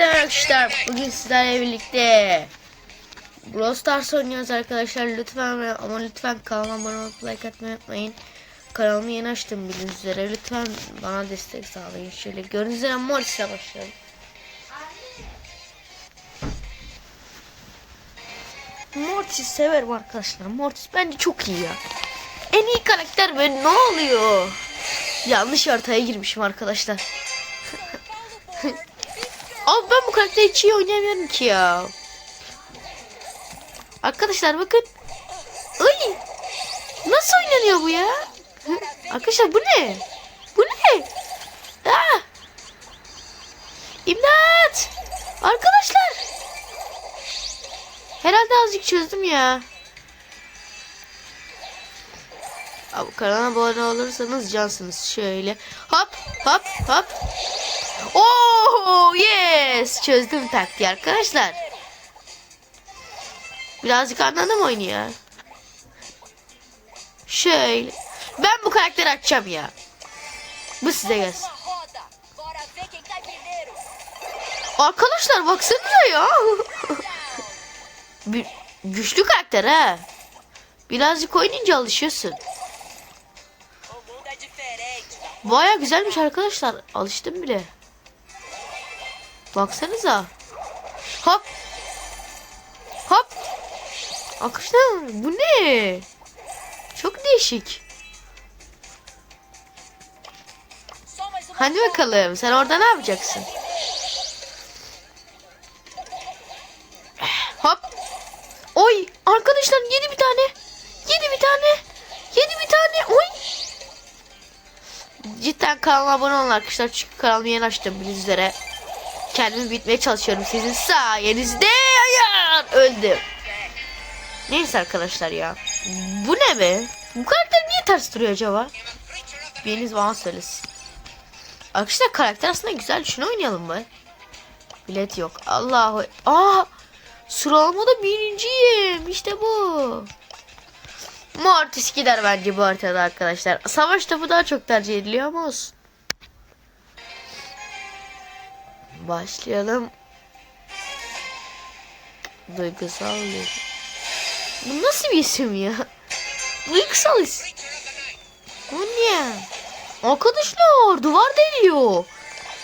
Arkadaşlar bugün sizlerle birlikte Brawl Stars oynuyoruz arkadaşlar lütfen ve ama lütfen kanalıma abone olup like atmayı unutmayın. Kanalımı yeni açtım bildiğiniz üzere lütfen bana destek sağlayın. Şöyle gördüğünüz üzere Mortis'e başlayalım. Mortis severim arkadaşlar. Mortis bence çok iyi ya. En iyi karakter ben ne oluyor? Yanlış haritaya girmişim arkadaşlar. Abi ben bu karakteri hiç iyi oynayamıyorum ki ya. Arkadaşlar bakın. Ay! Nasıl oynanıyor bu ya? Arkadaşlar bu ne? Bu ne? Ah! İmdat! Arkadaşlar! Herhalde azıcık çözdüm ya. Abi kanala abone olursanız cansınız. Şöyle hop hop hop. Yes çözdüm taktiği arkadaşlar. Birazcık anladım oyunu ya. Şöyle. Ben bu karakteri açacağım ya. Bu size gelsin. Arkadaşlar baksanıza ya. Bir, güçlü karakter ha. Birazcık oynayınca alışıyorsun. Baya güzelmiş arkadaşlar. Alıştım bile. Baksanıza. Hop. Hop. Arkadaşlar bu ne? Çok değişik. Hadi bakalım sen orada ne yapacaksın? Hop. Oy arkadaşlar yedi bir tane. Yedi bir tane. Yedi bir tane. Oy. Cidden kanalıma abone olun arkadaşlar. Çünkü kanalımı yeni açtım bildiğiniz üzere. Kendimi bitmeye çalışıyorum sizin sayenizde. Hayır. Öldüm. Neyse arkadaşlar ya. Bu ne be? Bu karakter niye ters duruyor acaba? Biriniz bana söylesin. Arkadaşlar karakter aslında güzel. Şunu oynayalım mı? Bilet yok. Allahu. Aa! Sıralamada birinciyim. İşte bu. Mortis gider bence bu haritada arkadaşlar. Savaş topu daha çok tercih ediliyor ama olsun. Başlayalım. Duygusal bir. Bu nasıl bir isim ya? Duygusal isim. Bu ne? Arkadaşlar duvar deliyor.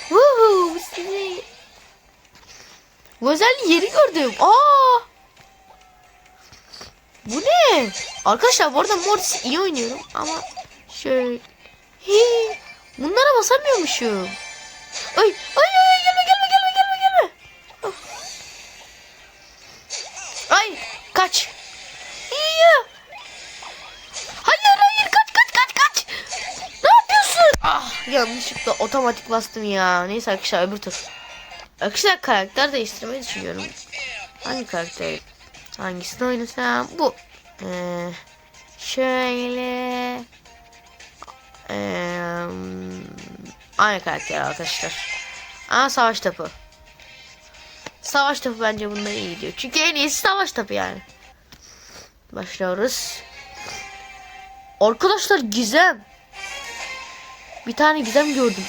Woohoo, sizi. Bu özelliği yeri gördüm. Aa! Bu ne? Arkadaşlar bu arada Mortis iyi oynuyorum ama şöyle. Hii, bunlara basamıyormuşum. Ay ay ay yanlışlıkla otomatik bastım ya. Neyse arkadaşlar öbür tur. Arkadaşlar karakter değiştirmeyi düşünüyorum. Hangi karakter? Hangisini oynasam? Bu. Ee, şöyle. Ee, aynı karakter arkadaşlar. Aa savaş topu. Savaş topu bence bunda iyi gidiyor. Çünkü en iyisi savaş topu yani. Başlıyoruz. Arkadaşlar gizem. Bir tane gizem gördüm.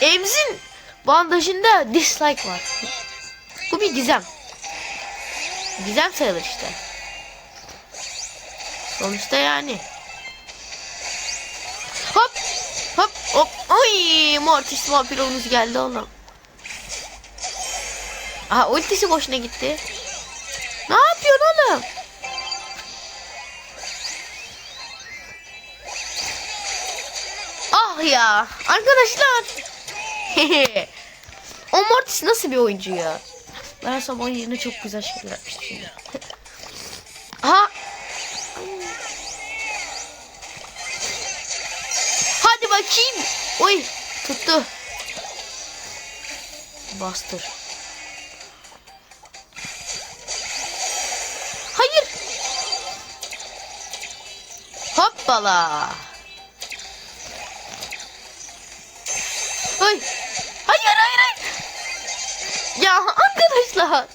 Emzin bandajında dislike var. Bu bir gizem. Gizem sayılır işte. Sonuçta yani. Hop hop hop. Ay Mortis vampiromuz geldi oğlum. Aha ultisi boşuna gitti. Ne yapıyorsun oğlum? Ya arkadaşlar. o Mortis nasıl bir oyuncu ya? Ben onun yerine çok güzel şeyler yapmıştım. ya. ha. Hadi bakayım. Oy tuttu. Bastır. Hayır. Hoppala. Ay. Hayır hayır hayır. Ya arkadaşlar.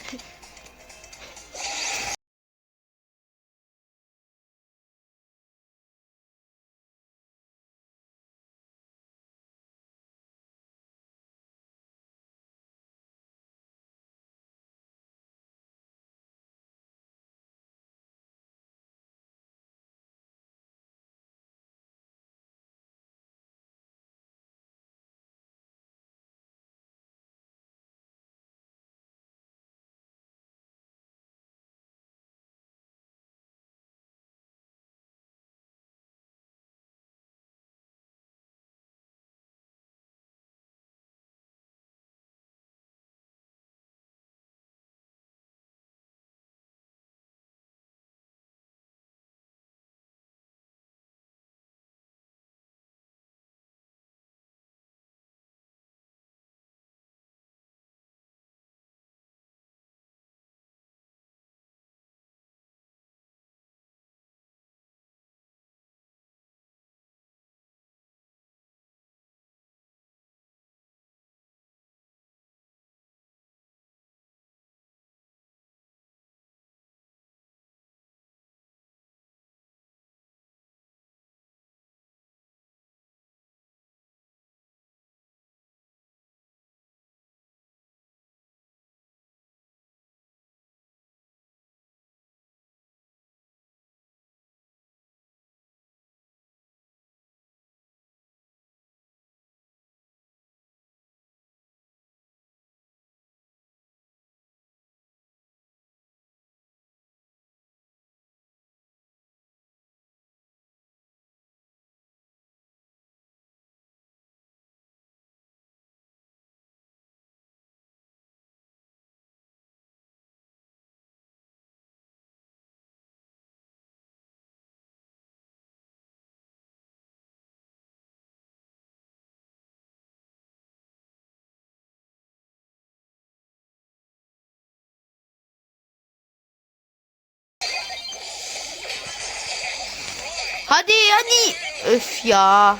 Hadi hadi. Öf ya.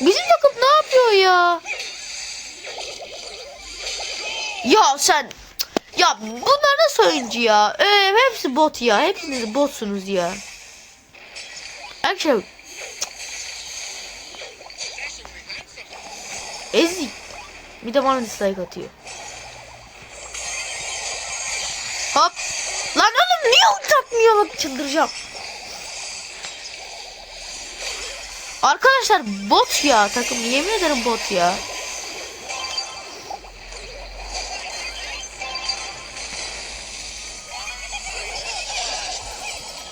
Bizim takım ne yapıyor ya? Ya sen ya bunlar nasıl oyuncu ya? Ee, hepsi bot ya. Hepiniz botsunuz ya. Arkadaşlar Ezik. Bir de bana dislike atıyor. Hop. Lan oğlum niye ulti atmıyor bak çıldıracağım. Arkadaşlar bot ya takım yemin ederim bot ya.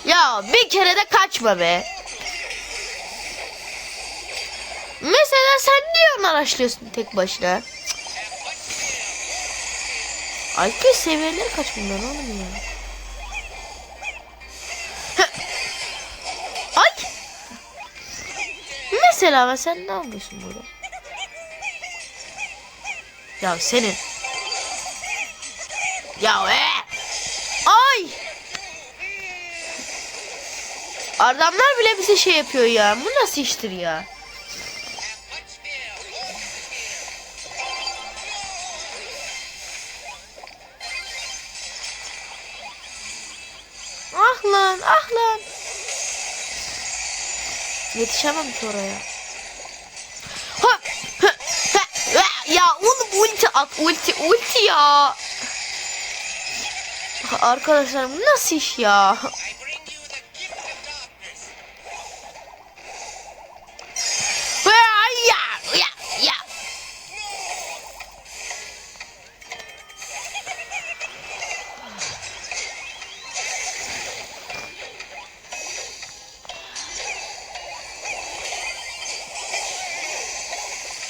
Ya bir kere de kaçma be. Mesela sen niye onu araştırıyorsun tek başına? IQ seviyeleri kaç bundan oğlum ya? Mesela sen ne yapıyorsun burada? Ya senin. Ya e! Ay! Adamlar bile bize şey yapıyor ya. Bu nasıl iştir ya? Ah lan ah lan. Yetişemem ki oraya. Ha, ha, ha, ha. Ya oğlum ulti at ulti ulti ya. Arkadaşlar bu nasıl iş? Ya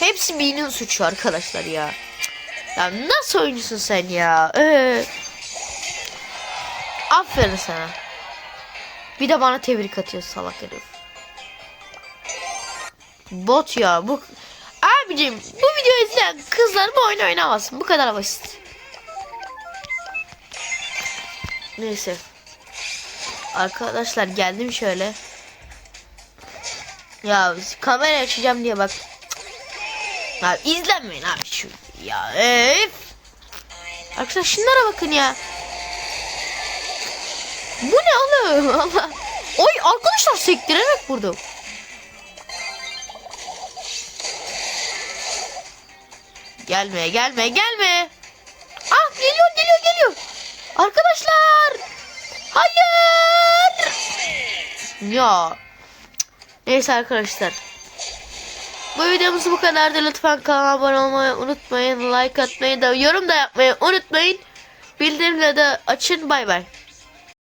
Hepsi B'nin suçu arkadaşlar ya. Ya nasıl oyuncusun sen ya? Ee, aferin sana. Bir de bana tebrik atıyor salak herif. Bot ya bu. Abicim bu videoyu izleyen kızlar bu oyunu oynamasın. Bu kadar basit. Neyse. Arkadaşlar geldim şöyle. Ya kamera açacağım diye bak. Abi izlenmeyin abi şu. Ya öf. Arkadaşlar şunlara bakın ya. Bu ne oğlum? Allah. Oy arkadaşlar sektirerek vurdum. Gelme gelme gelme. Ah geliyor geliyor geliyor. Arkadaşlar. Hayır. Ya. Neyse arkadaşlar. Bu videomuz bu kadardı. Lütfen kanala abone olmayı unutmayın. Like atmayı da yorum da yapmayı unutmayın. Bildirimleri de açın. Bay bay.